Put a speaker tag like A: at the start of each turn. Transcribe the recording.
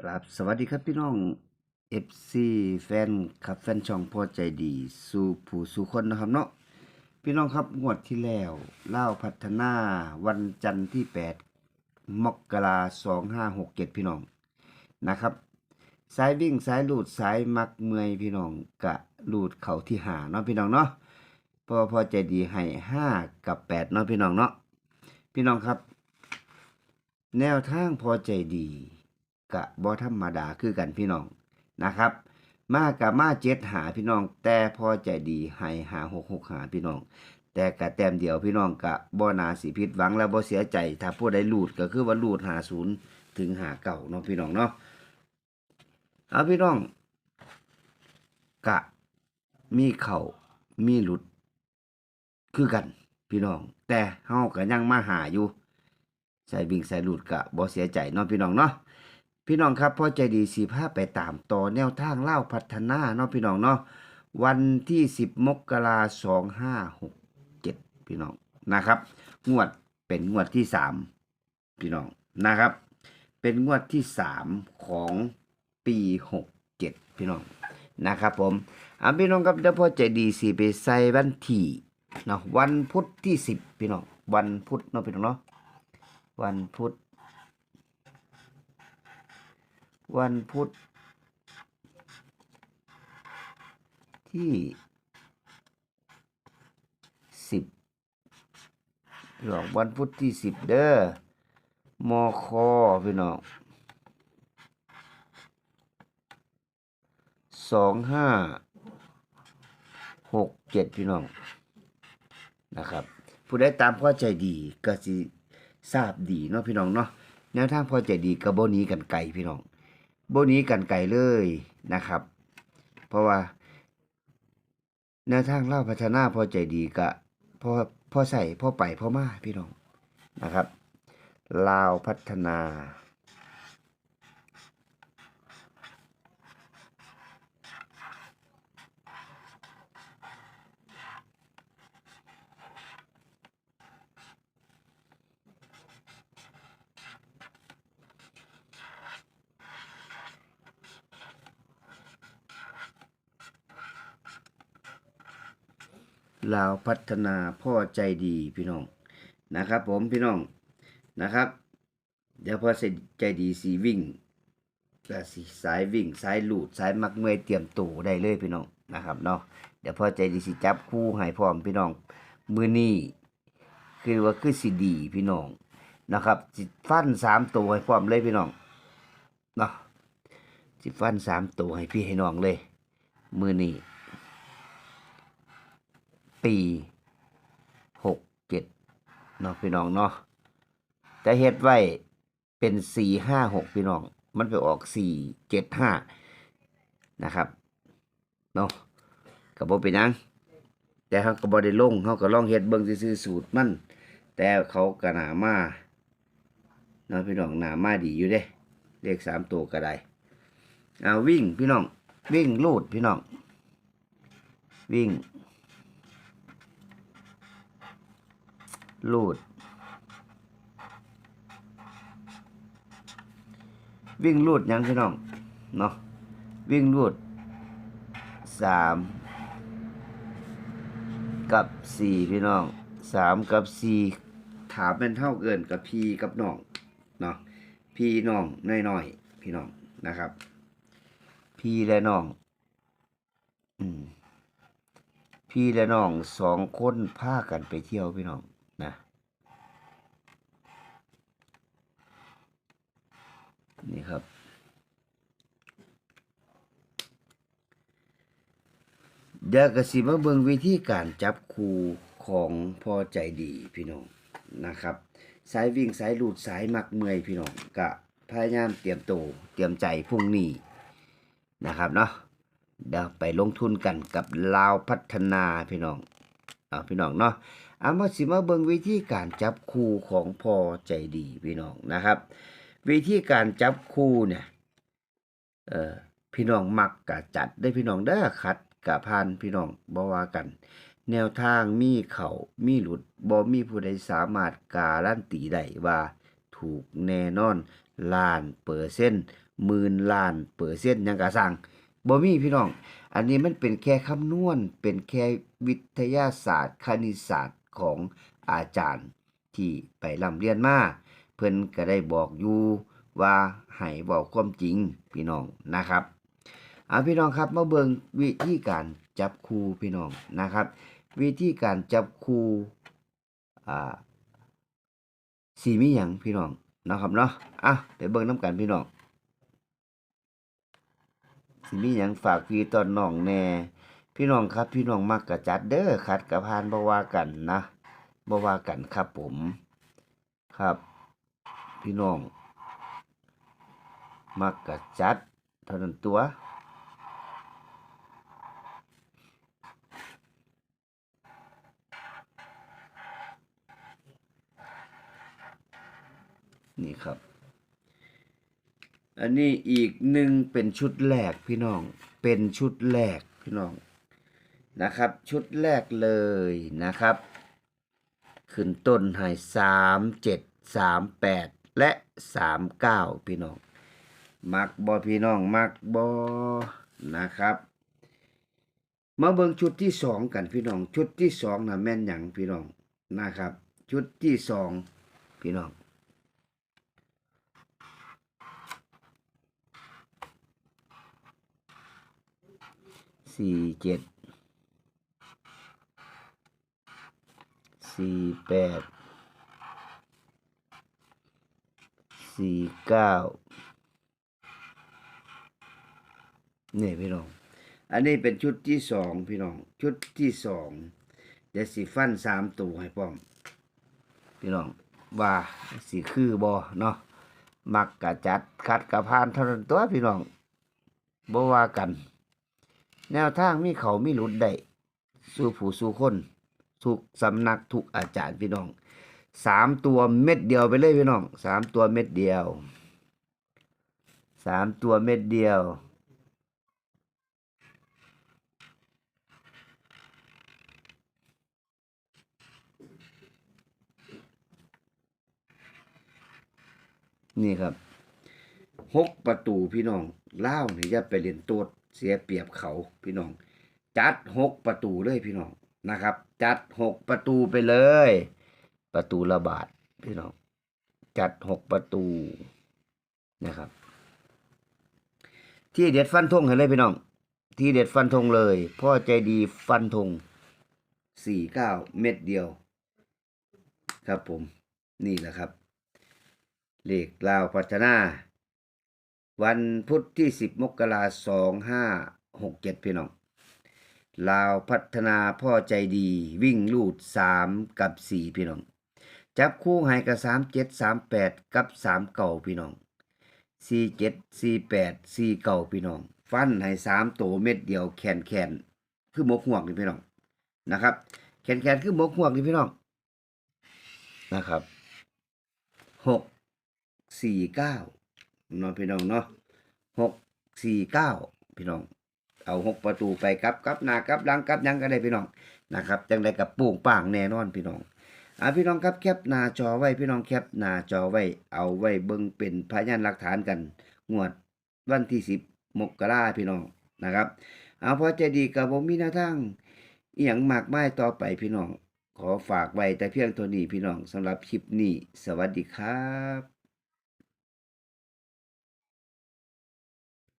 A: ครับสวัสดีครับพี่น้อง FC แฟนครับแฟนช่องพอใจดี สู่ผู้สู่คนนะครับเนาะพี่น้องครับงวดที่แล้วเล่าพัฒนาวันจันทร์ที่ 8 มกราสองห้าหกเจ็ดพี่น้องนะครับ สายวิ่งสายลูดสายมักเมื่อยพี่น้องกะลูดเขาที่หาเนาะพี่น้องเนาะพอพอใจดีให้ห้ากับแปดเนาะพี่น้องเนาะพี่น้องครับ แนวทางพอใจดี กะบ่ธรรมดาคือกันพี่น้องนะครับ มากับมาเจ็ดหาพี่น้อง แต่พอใจดีให้หาหกหกหาพี่น้อง แต่กะแต้มเดียวพี่น้องกะบ่นาสิผิดหวังและบ่เสียใจ ถ้าผู้ใดลูดก็คือว่าลูดหาศูนย์ถึงหาเก่าเนาะพี่น้องเนาะเอาพี่น้อง กะมีเข่ามีหลุด คือกัน พี่น้อง แต่เฮาก็ยังมาหาอยู่ใส่วิ่งใส่หลุดกะบ่เสียใจเนาะพี่น้องเนาะ พี่น้องครับพ่อใจดีสีผ้าไปตามต่อแนวทางเล่าพัฒนาเนาะพี่น้องเนาะวันที่10มกราสองห้าหกเจ็ดพี่น้องนะครับ งวดเป็นงวดที่สามพี่น้องนะครับ เป็นงวดที่สามของปีหกเจ็ดพี่น้องนะครับผมอะพี่น้องครับเดี๋ยวพ่อใจดีสีไปใส่วันที่เนาะวันพุธที่สิบพี่น้องวันพุธเนาะพี่น้องเนาะวันพุธ วันพุธที่สิบพี่น้องวันพุธที่สิบเด้อมอคอพี่น้องสองห้าหกเจ็ดพี่น้อง นะครับ ผู้ใดตามพ่อใจดีก็สิทราบดีเนาะพี่น้องเนาะแนวทางพ่อใจดีกับโบนี้กันไกลพี่น้อง โบนี้กันไก่เลยนะครับ เพราะว่าแนวทางเล่าพัฒนาพอใจดีกะพ่อพ่อใส่พ่อไปพ่อมาพี่น้องนะครับลาวพัฒนา ลาวพัฒนาพ่อใจดีพี่น้องนะครับ ผมพี่น้องนะครับ เดี๋ยวพอเสร็จใจดีสีวิ่งก็สีสายวิ่งสายหลูดสายมักเมอยเตรียมตัวได้เลยพี่น้องนะครับเนาะเดี๋ยวพอใจดีสิจับคู่ให้พร้อมพี่น้องมือนี้คือว่าคือสีดีพี่น้องนะครับสิฟันสามตัวให้พร้อมเลยพี่น้องเนาะสิฟันสามตัวให้พี่ให้น้องเลย มือนี้ ปีหกเจ็ดเนาะพี่น้องเนาะแต่เฮ็ดไว้เป็นสี่ห้าหกพี่น้อง มันไปออกสี่เจ็ดห้านะครับเนาะกับบ่เป็นหยังแต่เขาก็บ่ได้ลงเขาก็ลองเฮ็ดเบิ่งซื่อสูตรมัน แต่เขาก็หนามาเนาะพี่น้องหนามาดีอยู่เด้ เลขสามตัวก็ได้เอาวิ่งพี่น้อง วิ่งลูดพี่น้อง วิ่ง ลูด วิ่งลูดยังพี่น้องเนาะวิ่งลูดสามกับสี่พี่น้องสามกับสี่ถามเป็นเท่าเกินกับพี่กับน้องเนาะพี่น้องน้อยๆพี่น้องนะครับ พี่และน้องอพี่และน้องสองคนพากันไปเที่ยวพี่น้องนะ นี่ครับ เดี๋ยวกสิมาเบิงวิธีการจับคูของพอใจดีพี่น้องนะครับ สายวิ่งสายหลุดสายมักเมื่อยพี่น้องกะพยายามเตรียมตัวเตรียมใจพรุ่งนี้นะครับเนาะเดี๋ยวไปลงทุนกันกับลาวพัฒนาพี่น้องเอาพี่น้องเนาะเอามาสิมาเบิงวิธีการจับคูของพอใจดีพี่น้องนะครับ วิธีการจับคู่เนี่ยเออพี่น้องมักกะจัดได้พี่น้องเด้อขัดกะพานพี่น้องบ่ว่ากัน แนวทางมีเขามีหลุดบ่มีผู้ใดสามารถการันตีได้ว่า ถูกแน่นอนล้านเปอร์เซ็นต์หมื่นล้านเปอร์เซ็นต์ยังกะสั่งบ่มีพี่น้อง อันนี้มันเป็นแค่คำนวณเป็นแค่วิทยาศาสตร์ คณิตศาสตร์ของอาจารย์ที่ไปร่ำเรียนมา เพิ่นก็ได้บอกอยู่ว่าให้เว้าความจริงพี่น้องนะครับเอาพี่น้องครับมาเบิงวิธีการจับคู่พี่น้องนะครับ วิธีการจับคู่อ่าสีมีหยังพี่น้องนะครับเนาะอะไปเบิงน้ำกันพี่น้องสิมีหยังฝากพี่ตอนน้องแน่พี่น้องครับ พี่น้องมักกะจัดเด้อขัดกระพานบ่ว่ากันนะบ่ว่ากันครับผม ครับ พี่น้อง มักกะจัดเท่านั้นตัวนี่ครับ อันนี้อีกหนึ่งเป็นชุดแรกพี่น้อง เป็นชุดแรกพี่น้องนะครับ ชุดแรกเลยนะครับ ขึ้นต้นให้สามเจ็ดสามแปด และสามเก้าพี่น้อง มักบอพี่น้อง มักบอนะครับ มาเบิ่งชุดที่สองกันพี่น้อง ชุดที่สองนะแม่นหยังพี่น้องนะครับ ชุดที่สองพี่น้องสี่เจ็ดสี่แปด สี่เก้านี่พี่น้อง อันนี้เป็นชุดที่สองพี่น้อง ชุดที่สองเดี๋ยวสีฟันสามตัวให้ป้อม พี่น้องว่าสีคือบอเนาะมักกะจัดคัดกะพานเท่านั้นตัวพี่น้องบ่ว่ากัน แนวทางมีเขามีหลุดได้ สู่ผู้สู่คน ทุกสำนักทุกอาจารย์พี่น้อง สามตัวเม็ดเดียวไปเลยพี่น้องสามตัวเม็ดเดียวสามตัวเม็ดเดียว นี่ครับหกประตูพี่น้องเล่าวนี่ย่าไปเรียนตัวเสียเปรียบเขาพี่น้อง จัดหกประตูเลยพี่น้องนะครับ จัดหกประตูไปเลย ประตูละบาทพี่น้องจัดหกประตูนะครับ ที่เด็ดฟันธงให้เลยพี่น้อง ที่เด็ดฟันธงเลย พ่อใจดีฟันธงสี่เก้าเม็ดเดียว ครับผมนี่แหละครับเลขลาวพัฒนา วันพุธที่สิบมกราสองห้าหกเจ็ดพี่น้องลาวพัฒนาพ่อใจดีวิ่งลูดสามกับสี่พี่น้อง จับคู่ให้กับสามเจ็ดสามแปดกับสามเก่าพี่น้องสี่เจ็ดสี่แปดสี่เก่าพี่น้อง ฟันให้สามโตเม็ดเดียวแขนแขนคือหมกห่วงนี่พี่น้องนะครับ แขนแขนคือหมกห่วงนี่พี่น้องนะครับหกสี่เก้าเนาะพี่น้องเนาะหกสี่เก้าพี่น้อง เอาหกประตูไปกับกับหน้ากับหลังกับยังก็ได้พี่น้องนะครับจังได้กับปูงป่างแน่นอนพี่น้อง อ่าพี่น้องครับแคปหน้าจอไว้พี่น้องแคปหน้าจอไว้ เอาไว้เบิ่งเป็นพยานหลักฐานกัน งวดวันที่สิบมกราพี่น้องนะครับเอาพอใจดีกับผมมีหนวทางอีหยังมากไม้ต่อไปพี่น้อง ขอฝากไว้แต่เพียงเท่านี้พี่น้องสำหรับคลิปนี้ สวัสดีครับ